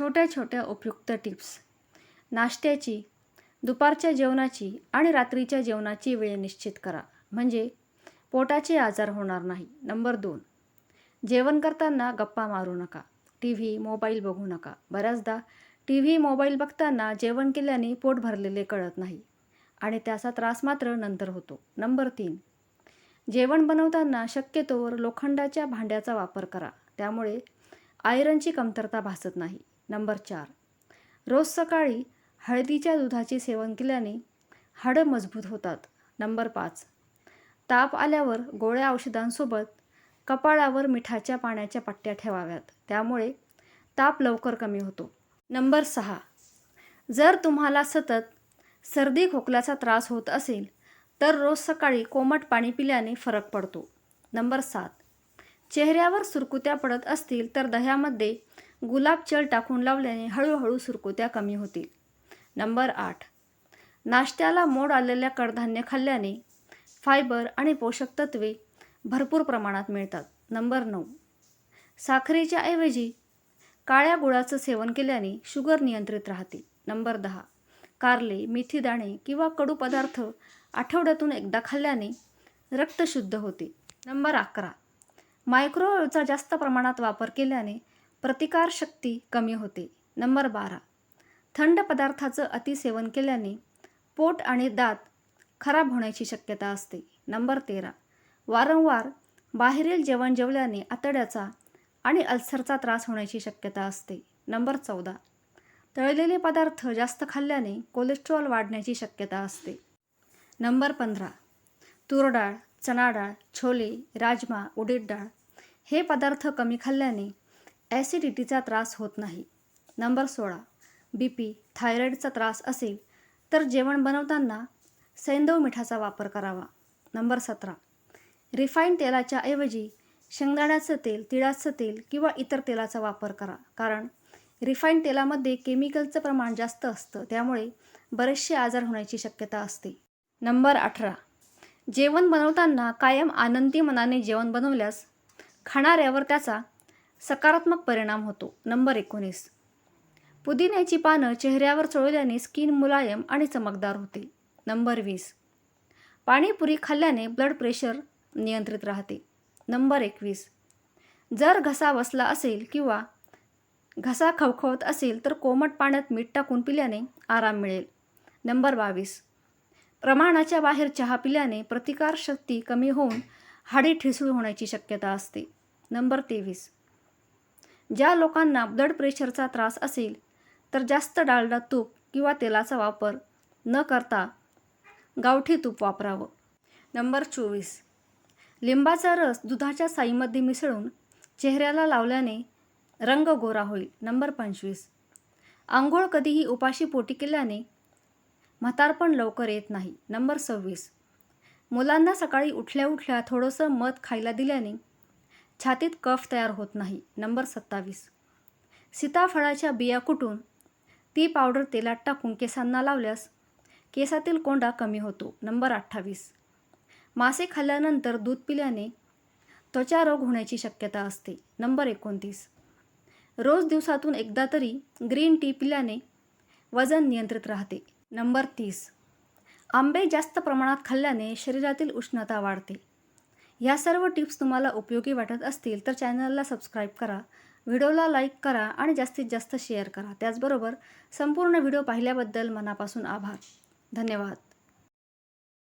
छोट्या छोट्या उपयुक्त टिप्स. नाश्त्याची दुपारच्या जेवणाची आणि रात्रीच्या जेवणाची वेळ निश्चित करा. म्हणजे पोटाचे आजार होणार नाही. नंबर दोन जेवण करताना गप्पा मारू नका. टी व्ही मोबाईल बघू नका. बऱ्याचदा टी व्ही मोबाईल बघताना जेवण केल्याने पोट भरलेले कळत नाही आणि त्याचा त्रास मात्र नंतर होतो. नंबर तीन जेवण बनवताना शक्यतोवर लोखंडाच्या भांड्याचा वापर करा. त्यामुळे आयरनची कमतरता भासत नाही. नंबर चार. रोज सकाळी हळदीच्या दुधाचे सेवन केल्याने हाडं मजबूत होतात. नंबर पाच. ताप आल्यावर गोळ्या औषधांसोबत कपाळावर मिठाच्या पाण्याच्या पट्ट्या ठेवाव्यात. त्यामुळे ताप लवकर कमी होतो. नंबर सहा. जर तुम्हाला सतत सर्दी खोकल्याचा त्रास होत असेल तर रोज सकाळी कोमट पाणी पिल्याने फरक पडतो. नंबर सात. चेहऱ्यावर सुरकुत्या पडत असतील तर दह्यामध्ये गुलाबजल टाकून लावल्याने हळूहळू सुरकुत्या कमी होतील. नंबर आठ. नाश्त्याला मोड आलेल्या कडधान्य खाल्ल्याने फायबर आणि पोषक तत्वे भरपूर प्रमाणात मिळतात. नंबर नऊ. साखरेच्या ऐवजी काळ्या गुळाचं सेवन केल्याने शुगर नियंत्रित राहते नंबर दहा. कारले मेथी दाणे किंवा कडू पदार्थ आठवड्यातून एकदा खाल्ल्याने रक्त शुद्ध होते. नंबर अकरा. मायक्रोवेव्हचा जास्त प्रमाणात वापर केल्याने प्रतिकारशक्ती कमी होते. नंबर बारा. थंड पदार्थाचं अतिसेवन केल्याने पोट आणि दात खराब होण्याची शक्यता असते. नंबर तेरा. वारंवार बाहेरील जेवण जेवल्याने आतड्याचा आणि अल्सरचा त्रास होण्याची शक्यता असते. नंबर चौदा. तळलेले पदार्थ जास्त खाल्ल्याने कोलेस्ट्रॉल वाढण्याची शक्यता असते. नंबर पंधरा. तूर डाळ चणा डाळ छोले राजमा उडीद डाळ हे पदार्थ कमी खाल्ल्याने ॲसिडिटीचा त्रास होत नाही. नंबर सोळा. बी पी थायरॉईडचा त्रास असेल तर जेवण बनवताना सैंदव मिठाचा वापर करावा. नंबर सतरा. रिफाईंड तेलाच्या ऐवजी शेंगदाण्याचं तेल तिळाचं तेल किंवा इतर तेलाचा वापर करा. कारण रिफाईंड तेलामध्ये केमिकलचं प्रमाण जास्त असतं त्यामुळे बरेचसे आजार होण्याची शक्यता असते. नंबर अठरा. जेवण बनवताना कायम आनंदी मनाने जेवण बनवल्यास खाणाऱ्यावर त्याचा सकारात्मक परिणाम होतो. नंबर एकोणीस. पुदिन्याची पानं चेहऱ्यावर चोळल्याने स्किन मुलायम आणि चमकदार होते. नंबर वीस. पाणीपुरी खाल्ल्याने ब्लड प्रेशर नियंत्रित राहते. नंबर एकवीस. जर घसा बसला असेल किंवा घसा खवखवत असेल तर कोमट पाण्यात मीठ टाकून पिल्याने आराम मिळेल. नंबर बावीस. प्रमाणाच्या बाहेर चहा पिल्याने प्रतिकारशक्ती कमी होऊन हाडी ठिसूळ होण्याची शक्यता असते. नंबर तेवीस. ज्या लोकांना ब्लड प्रेशरचा त्रास असेल तर जास्त डालडा तूप किंवा तेलाचा वापर न करता गावठी तूप वापरावं. नंबर चोवीस. लिंबाचा रस दुधाच्या साईमध्ये मिसळून चेहऱ्याला लावल्याने रंग गोरा होईल. नंबर पंचवीस. आंघोळ कधीही उपाशी पोटी केल्याने म्हातारपण लवकर येत नाही. नंबर सव्वीस. मुलांना सकाळी उठल्या उठल्या थोडंसं मध खायला दिल्याने छातीत कफ तयार होत नाही. नंबर सत्तावीस. सीताफळाच्या बिया कुटून ती पावडर तेलात टाकून केसांना लावल्यास केसातील कोंडा कमी होतो. नंबर अठ्ठावीस. मासे खाल्ल्यानंतर दूध पिल्याने त्वचा रोग होण्याची शक्यता असते. नंबर एकोणतीस. रोज दिवसातून एकदा तरी ग्रीन टी पिल्याने वजन नियंत्रित राहते. नंबर तीस. आंबे जास्त प्रमाणात खाल्ल्याने शरीरातील उष्णता वाढते. ह्या सर्व टिप्स तुम्हाला उपयोगी वाटत असतील तर चॅनलला सबस्क्राईब करा व्हिडिओला लाईक करा आणि जास्तीत जास्त शेअर करा. त्याचबरोबर संपूर्ण व्हिडिओ पाहिल्याबद्दल मनापासून आभार. धन्यवाद.